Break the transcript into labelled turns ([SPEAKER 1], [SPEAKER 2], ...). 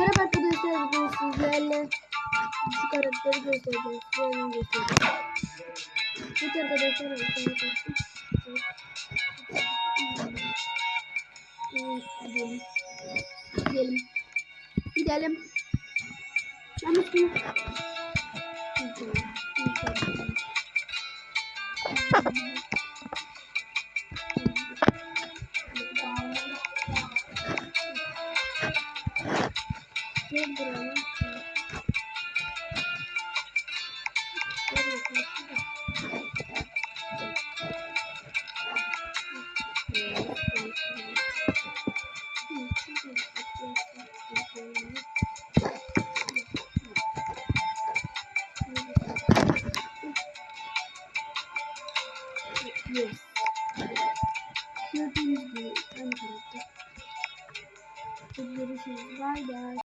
[SPEAKER 1] Merhaba arkadaşlar bugün sizlerle şu karakteri göstereceğim. Size hemen göstereceğim. Evet arkadaşlar ben sana baktım. Gidelim. Gidelim. Gidelim. Ben üstüne. Gidelim. Gel buraya. Gel bakalım. Yes. Gördüğünüz gibi ön tarafta. Görüşürüz. Bay bay.